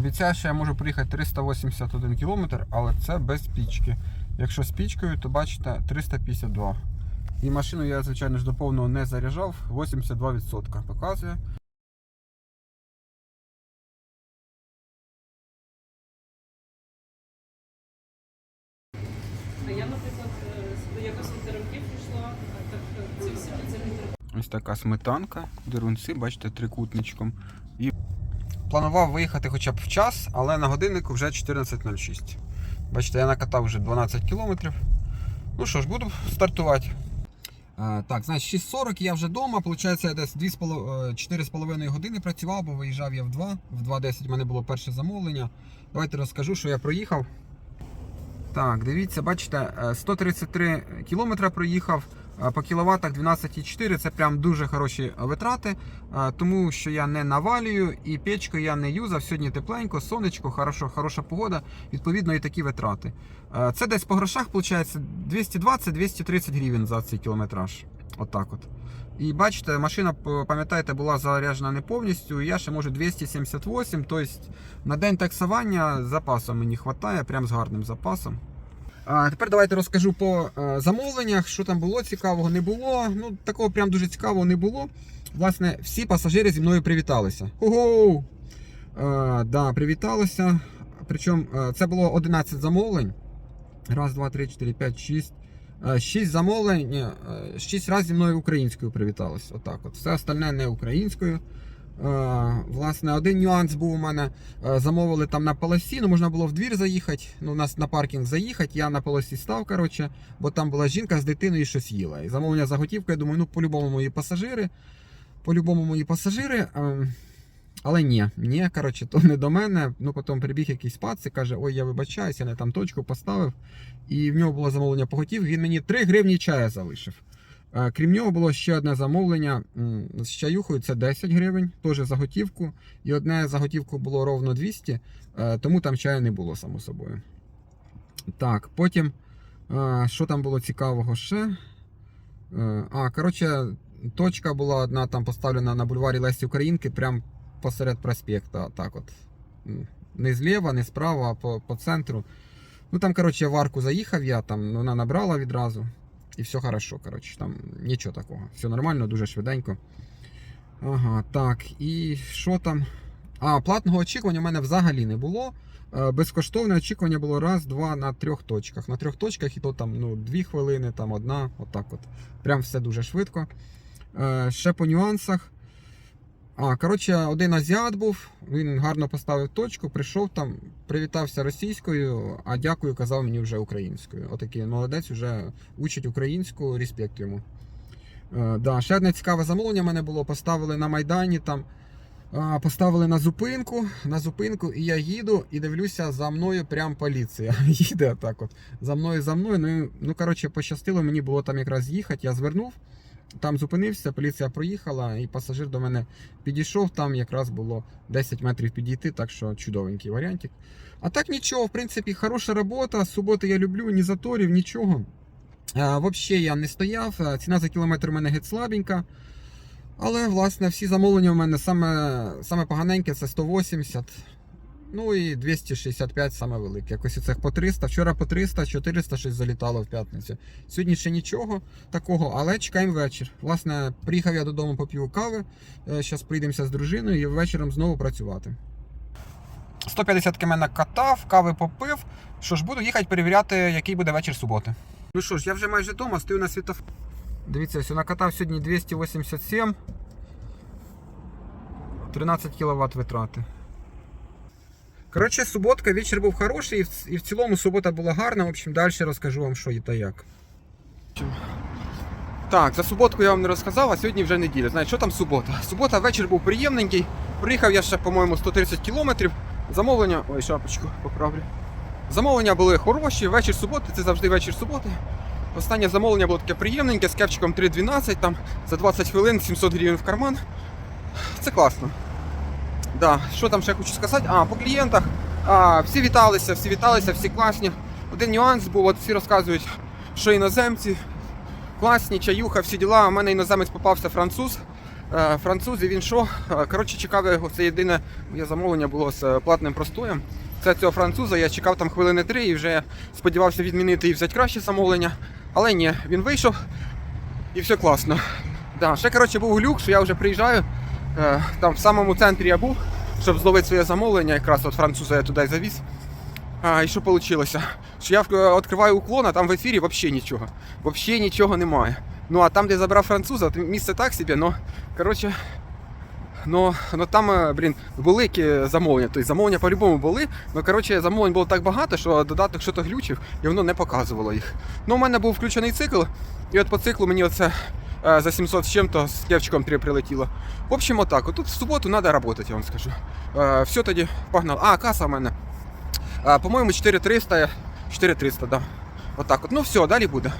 Обіцяю, що я можу проїхати 381 км, але це без пічки. Якщо з пічкою, то бачите 352. І машину я, звичайно ж, до повного не заряджав, 82% показує. Я, наприклад, е, якось е, Ось така сметанка, дерунці, бачите, трикутничком. І планував виїхати хоча б в час, але на годиннику вже 14.06. Бачите, я накатав вже 12 кілометрів. Ну що ж, буду стартувати. Так, значить 6.40 я вже вдома. Получається, я десь 4,5 години працював, бо виїжджав я в 2. В 2.10 в мене було перше замовлення. Давайте розкажу, що я проїхав. Так, дивіться, бачите, е, 133 кілометра проїхав. Е, По кіловатах 12,4 це прям дуже хороші витрати, е, тому що я не навалюю і печку я не юзав. Сьогодні тепленько, сонечко, хорошо, хороша погода, відповідно, і такі витрати. Е, Це десь по грошах виходить 220-230 гривень за цей кілометраж. Отак от. І бачите, машина, пам'ятаєте, була заряджена не повністю. Я ще можу 278, тобто на день таксування запасу мені вистачає, прям з гарним запасом. А тепер давайте розкажу по е, замовленнях, що там було цікавого, не було. Ну, такого прям дуже цікавого не було. Власне, всі пасажири зі мною привіталися. Ого! Е, да, привіталися. Причому е, це було 11 замовлень. Раз, два, три, чотири, п'ять, шість. Шість замовлень, шість разів зі мною українською привіталися. Отак от. Все остальне не українською. Е, Власне, один нюанс був у мене. Е, Замовили там на полосі, ну можна було в двір заїхати. Ну, у нас на паркінг заїхати. Я на полосі став, коротше, бо там була жінка з дитиною і щось їла. І замовлення за готівку, я думаю, ну по-любому мої пасажири. По-любому мої пасажири. Ем, Але ні, ні, коротше, то не до мене. Ну потім прибіг якийсь пац і каже: Ой, я вибачаюсь, я не там точку поставив. І в нього було замовлення по готівці, він мені 3 гривні чая залишив. Е, Крім нього, було ще одне замовлення з чаюхою, це 10 гривень, теж за готівку. І одне за готівку було ровно 200, е, тому там чаю не було, само собою. Так, потім, е, що там було цікавого ще? А, коротше, точка була одна там поставлена на бульварі Лесі Українки, прямо посеред проспекта. Так от. Не зліва, не справа, а по, по центру. Ну там, коротше, в арку заїхав я, там вона набрала відразу. І все хорошо, коротше, там нічого такого. Все нормально, дуже швиденько. Ага, так, і що там? А, платного очікування в мене взагалі не було. Е, Безкоштовне очікування було раз, два на трьох точках. На трьох точках і то там ну, дві хвилини, там одна, отак от. Прям все дуже швидко. Е, Ще по нюансах. А, коротше, один азіат був, він гарно поставив точку, прийшов там, привітався російською, а дякую, казав мені вже українською. Отакий молодець вже учить українську, респект йому. Е, да, ще одне цікаве замовлення в мене було. Поставили на Майдані там. а, Поставили на зупинку, на зупинку, і я їду і дивлюся, за мною прям поліція. Їде так от. За мною, за мною. Ну, ну коротше, пощастило, мені було там якраз їхати. Я звернув, там зупинився, поліція проїхала, і пасажир до мене підійшов. Там якраз було 10 метрів підійти, так що чудовенький варіантик. А так нічого, в принципі, хороша робота. Суботи я люблю, ні заторів, нічого. А, Взагалі я не стояв. Ціна за кілометр у мене геть слабенька. Але, власне, всі замовлення у мене саме, саме поганеньке це 180. Ну і 265 саме велике. Якось у цих по 300. Вчора по 300, 400 щось залітало в п'ятницю. Сьогодні ще нічого такого, але чекаємо вечір. Власне, приїхав я додому поп'ю кави. Зараз прийдемося з дружиною і вечором знову працювати. 150 км накатав, кави попив. Що ж, буду їхати перевіряти, який буде вечір суботи. Ну що ж, я вже майже вдома, стою на світофорі. Дивіться, ось накатав сьогодні 287. 13 кВт витрати. Коротше, суботка, вечір був хороший, і в, цілому субота була гарна. В общем, далі розкажу вам, що і та як. Так, за суботку я вам не розказав, а сьогодні вже неділя. Знаєте, що там субота? Субота вечір був приємненький. Приїхав я ще, по-моєму, 130 кілометрів. Замовлення. Ой, шапочку поправлю. Замовлення були хороші. Вечір суботи, це завжди вечір суботи. Останнє замовлення було таке приємненьке з кепчиком 3.12, там за 20 хвилин 700 гривень в карман. Це класно. Да, що там ще хочу сказати? А, по клієнтах. А, всі віталися, всі віталися, всі класні. Один нюанс був, от всі розказують, що іноземці класні, чаюха, всі діла. У мене іноземець попався француз. Е, Французи, він що? Е, Коротше, чекав його, це єдине моє замовлення було з е, платним простоєм. Це цього француза, я чекав там хвилини три і вже сподівався відмінити і взяти краще замовлення. Але ні, він вийшов і все класно. Да, ще коротше був глюк, що я вже приїжджаю. Е, там в самому центрі я був, щоб зловити своє замовлення, якраз от француза я туди завіз. А, і що вийшло? Що я е, відкриваю уклон, а там в ефірі взагалі нічого. Взагалі нічого немає. Ну а там, де забрав француза, місце так собі, ну коротше. Ну, ну там, е, блін, були які замовлення. Тобто замовлення по-любому були. Ну, коротше, замовлень було так багато, що додаток що-то глючив, і воно не показувало їх. Ну, у мене був включений цикл, і от по циклу мені оце за 700 з чим-то с кевчиком 3 прилетіло. В общем, отак. От Тут в суботу треба працювати, я вам скажу. Е, все тоді погнали. А, каса в мене. Е, по-моєму, 4300, 4300, да. Отак от. Ну все, далі буде.